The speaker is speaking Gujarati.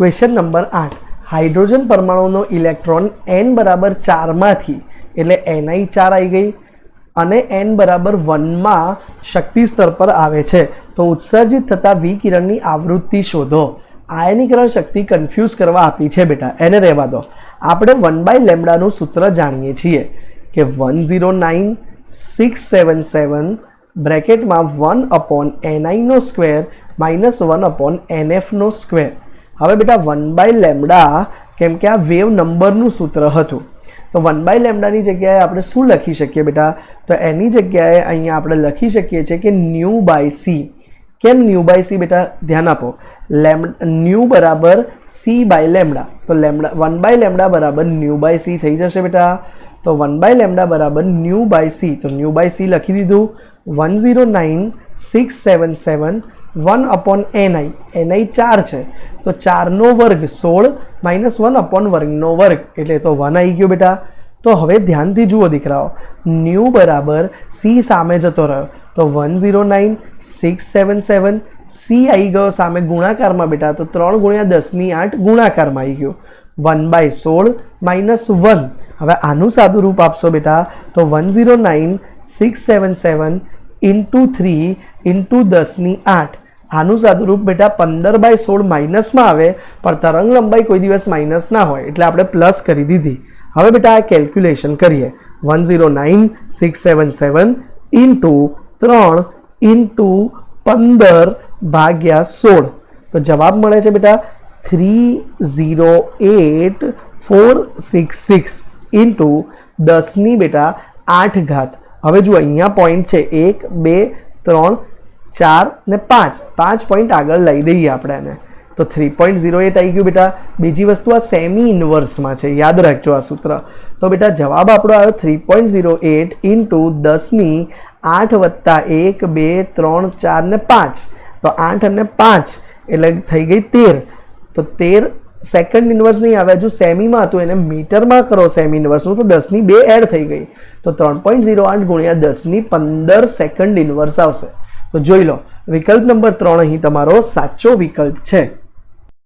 ક્વેશ્ચન નંબર આઠ. હાઇડ્રોજન પરમાણુનો ઇલેક્ટ્રોન એન બરાબર ચારમાંથી એટલે એનઆઈ ચાર આવી ગઈ અને એન બરાબર વનમાં શક્તિ સ્તર પર આવે છે. તો ઉત્સર્જિત થતા વિકિરણની આવૃત્તિ શોધો. આયનીકરણ શક્તિ કન્ફ્યુઝ કરવા આપી છે બેટા. એને રહેવા દો. આપણે વન બાય લેમડાનું સૂત્ર જાણીએ છીએ કે one zero nine six seven seven બ્રેકેટમાં one upon એનઆઈનો સ્ક્વેર માઇનસ વન અપોન એનએફનો સ્ક્વેર હવે બેટા વન બાય લેમડા કેમ કે આ વેવ નંબરનું સૂત્ર હતું. તો વન બાય લેમડાની જગ્યાએ આપણે શું લખી શકીએ બેટા? તો એની જગ્યાએ અહીંયા આપણે લખી શકીએ છીએ કે ન્યૂ બાય સી. કેમ ન્યૂ બાય સી બેટા? ધ્યાન આપો. લેમ, ન્યૂ બરાબર સી બાય લેમડા. તો લેમડા, વન બાય લેમડા બરાબર ન્યૂ બાય સી થઈ જશે બેટા. તો વન બાય લેમડા બરાબર ન્યૂ બાય સી. તો ન્યૂ બાય સી લખી દીધું. One zero nine, six seven seven, one upon N I N I ચાર છે. તો ચારનો વર્ગ સોળ માઇનસ વન અપોન વર્ગનો વર્ગ. એટલે તો વન આવી ગયો બેટા. તો હવે ધ્યાનથી જુઓ દીકરાઓ. ન્યૂ બરાબર સી સામે જતો રહ્યો. તો one zero nine six seven seven C આવી ગયો સામે ગુણાકારમાં બેટા. તો ત્રણ ગુણ્યા દસની આઠ ગુણાકારમાં આવી ગયો. વન બાય સોળ માઇનસ વન હવે આનું સાદું રૂપ આપશો બેટા. તો one zero nine six seven seven into three into દસની આઠ. આનું સાદુરૂપ બેટા પંદર બાય સોળ માઇનસમાં આવે, પણ તરંગ લંબાઈ કોઈ દિવસ માઇનસ ના હોય, એટલે આપણે પ્લસ કરી દીધી. હવે બેટા આ કેલ્ક્યુલેશન કરીએ. One zero nine, six seven seven, into ત્રણ, ઇન્ટુ પંદર ભાગ્યા સોળ. તો જવાબ મળે છે બેટા three zero eight four six six into દસની બેટા આઠ ઘાત. હવે જો અહીંયા પોઈન્ટ છે એક, બે, ત્રણ ચાર ને પાંચ. પાંચ પોઈન્ટ આગળ લઈ દઈએ આપણે એને. તો થ્રી પોઈન્ટ ઝીરો એટ આવી ગયું બેટા. બીજી વસ્તુ આ સેમી ઇન્વર્સમાં છે. યાદ રાખજો આ સૂત્ર. તો બેટા જવાબ આપણો આવ્યો three point zero eight into દસની આઠ વત્તા એક, બે, ત્રણ, ચાર ને પાંચ. તો આઠ અને પાંચ એટલે થઈ ગઈ તેર. તો તેર સેકન્ડ ઇન્વર્સ નહીં આવે. હજુ સેમીમાં હતું. એને મીટરમાં કરો સેમી ઇન્વર્સનું તો દસની બે એડ થઈ ગઈ. તો ત્રણ પોઈન્ટ ઝીરો આઠ ગુણ્યા દસની પંદર સેકન્ડ ઇન્વર્સ આવશે. તો જોઈ લો વિકલ્પ નંબર ત્રણ અહીં તમારો સાચો વિકલ્પ છે.